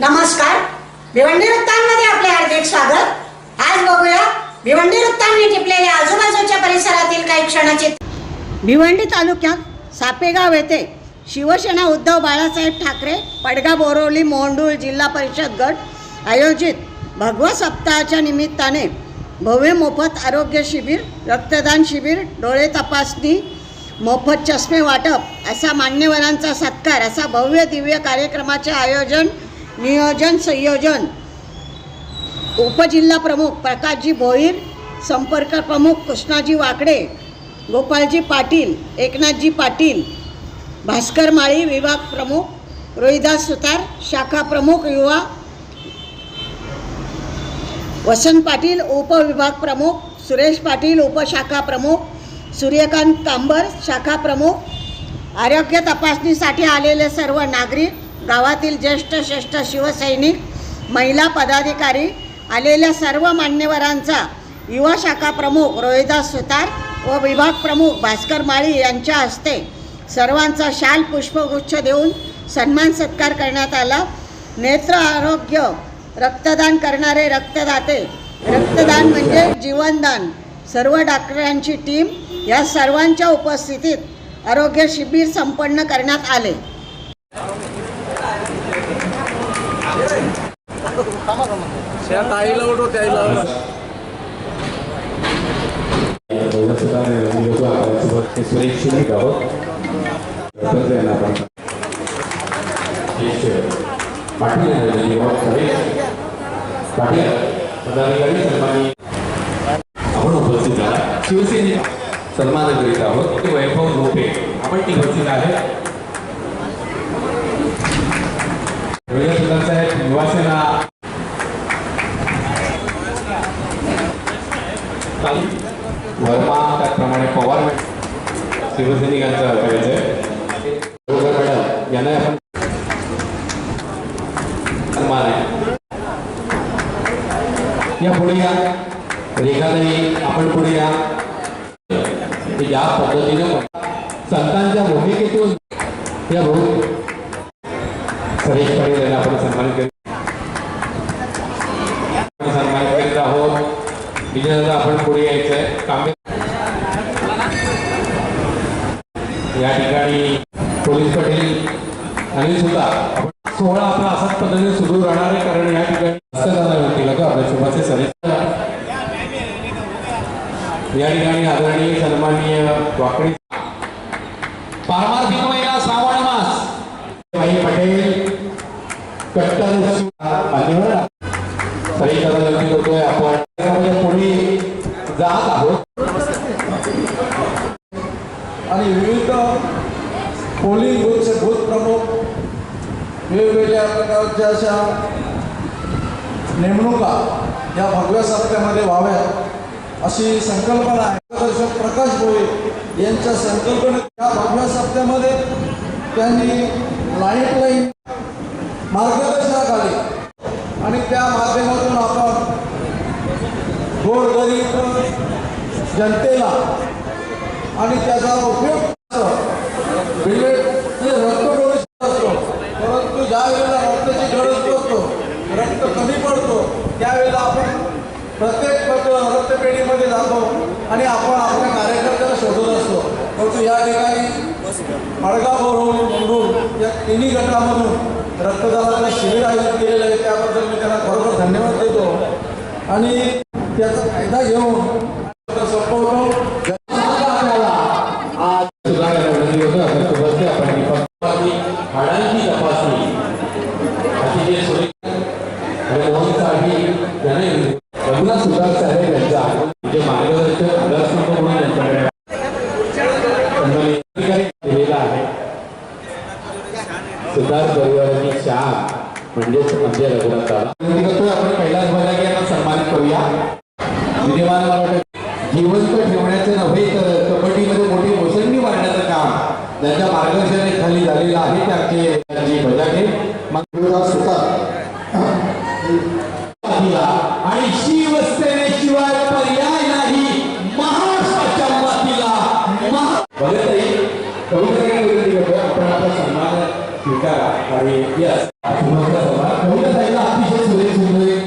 नमस्कार. भिवंडी वृत्तांमध्ये आपले हार्दिक स्वागत. आज बघूया भिवंडी वृत्तांनी टिपलेल्या आजूबाजूच्या परिसरातील काही क्षणाचे भिवंडी तालुक्यात सापेगाव येथे शिवसेना उद्धव बाळासाहेब ठाकरे पडगा बोरवली मोंडूळ जिल्हा परिषद गट आयोजित भगवत सप्ताहाच्या निमित्ताने भव्य मोफत आरोग्य शिबिर रक्तदान शिबिर डोळे तपासणी मोफत चष्मे वाटप असा मान्यवरांचा सत्कार असा भव्य दिव्य कार्यक्रमाचे आयोजन नियोजन संयोजन. उपजिल्हा प्रमुख प्रकाशजी भोईर संपर्क प्रमुख कृष्णाजी वाकडे गोपाळजी पाटील एकनाथजी पाटील भास्कर माळी विभाग प्रमुख रोहिदास सुतार शाखा प्रमुख युवा वसंत पाटील उपविभाग प्रमुख सुरेश पाटील उपशाखा प्रमुख सूर्यकांत कांबर शाखा प्रमुख. आरोग्य तपासणीसाठी आलेले सर्व नागरिक गावातील ज्येष्ठ श्रेष्ठ शिवसैनिक महिला पदाधिकारी आलेल्या सर्व मान्यवरांचा युवा शाखा प्रमुख रोहिदास सुतार व विभाग प्रमुख भास्कर माळी यांच्या हस्ते सर्वांचा शाल पुष्पगुच्छ देऊन सन्मान सत्कार करण्यात आला. नेत्र आरोग्य रक्तदान करणारे रक्तदाते. रक्तदान म्हणजे जीवनदान. सर्व डॉक्टरांची टीम या सर्वांच्या उपस्थितीत आरोग्य शिबिर संपन्न करण्यात आले त्या ताईला उठव त्याईला सुरेश शिंदे आहोत पाटील पाटील पदाधिकारी सन्मानी आपण उपस्थित झाला शिवसेने सन्मान करीत आहोत वैभव रोपे आपण ती उपस्थित आहे? मॅडम शिवसैनिकांचं करायचं आहे मॅडम यांना आपण सन्मान आहे. या पुढे या. रेखाताई आपण पुढे या. ज्या पद्धतीने संतांच्या भूमिकेतून या भूमी सरेश पाटील यांना आपण सन्मानित करू सन्मानित करीत आहोत. विजयाला आपण पुढे यायचंय. कांबे या ठिकाणी पोलीस पाटील अनिल सुद्धा आपण सोहळा आपला असाच पद्धतीने सुरू राहणार आहे कारण या ठिकाणी हस्तदाना आपल्या शुभाचे सरे या ठिकाणी आदरणीय सन्माननीय वाकडी. पारमार्थिक महिला श्रावण मास. भाई पटेल कट्टर मान्यवर सही करायला विनंती करतोय आपण पुढे जात आहोत. आणि विविध पोलिंग बूथचे बूथ प्रमुख वेगवेगळ्या प्रकारच्या अशा नेमणुका या भगव्या सप्त्यामध्ये व्हाव्यात अशी संकल्पना आहे प्रकाश भोये यांच्या संकल्पने या भगव्या सत्यामध्ये त्यांनी लाइट लाईन मार्गदर्शनाखाली आणि त्या माध्यमातून आपण गोरगरीब जनतेला आणि त्याचा उपयोग असतो आणि आपण आपल्या कार्यकर्त्याला शोधत असतो. परंतु या ठिकाणी मडगाव बोरवली या तिन्ही गटामधून रक्तदानाचं शिबिर आयोजित केलेलं आहे. त्याबद्दल मी त्यांना खरोखर धन्यवाद देतो. आणि त्याचा फायदा घेऊन मार्गदर्शनाखाली झालेलं आहे ते आमचे त्यांची बजाके मग आणि शिवसेनेशिवाय पर्याय नाही. महाराष्ट्राच्या मातीला. आपण आपला सन्मान स्वीकारा. आणि अतिशय सुरेख सुंदर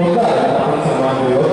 Ô, cara, tá pensando mais melhor?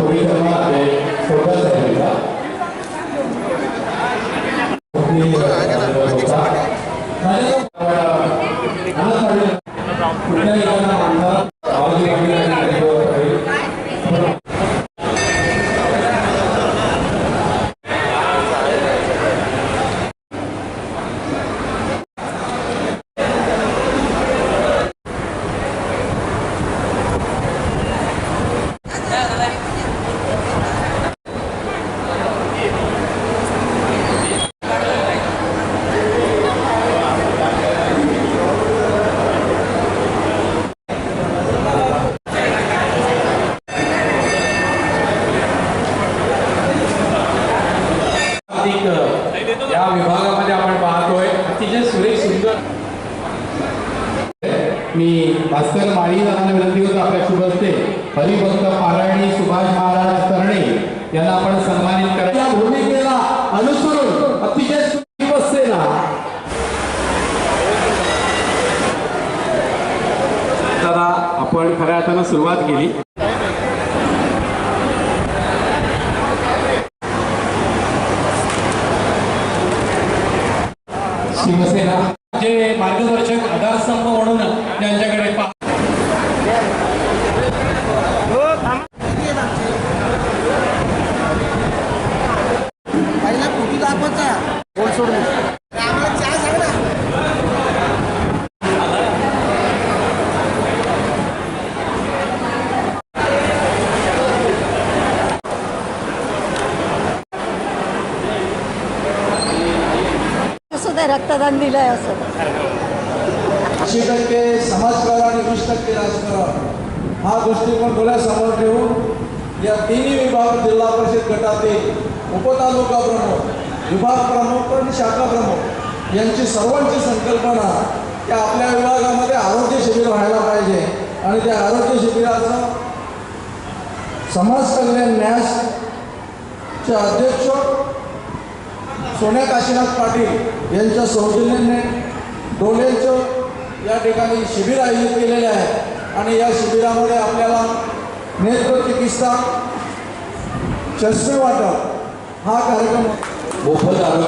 अधिक या विभागामध्ये आपण पाहतोय. अतिशय सुरेख सुंदर. मी भास्कर माळी यांना विनंती करतो आपल्या शुभ असते हरिभक्त पारायणी सुभाष महाराज तरणे यांना आपण सन्मानित करा. भूमिकेला अनुसरून अतिशय आपण खऱ्या अर्थानं सुरुवात केली. शिवसेना जे मार्गदर्शक आधारस्तंभ म्हणून असं रक्तदान दिलं आहे असं. ऐंशी टक्के समाजकारण आणि वीस टक्के राजकारण. हा दृष्टिकोन डोळ्यासमोर ठेवून या तिन्ही विभाग जिल्हा परिषद गटातील उपतालुका प्रमुख विभाग प्रमुख आणि शाखा प्रमुख यांची सर्वांची संकल्पना की आपल्या विभागामध्ये आरोग्य शिबिर व्हायला पाहिजे आणि त्या आरोग्य शिबिराचं समाज कल्याण न्यासचे अध्यक्ष सोन्या काशीनाथ पाटील यांच्या सौजन्याने डोलेचं या ठिकाणी शिबिर आयोजित केलेले आहे. आणि या शिबिरामध्ये आपल्याला नेत्र चिकित्सा शस्त्र वाटप हा कार्यक्रम मोफत आरोग्य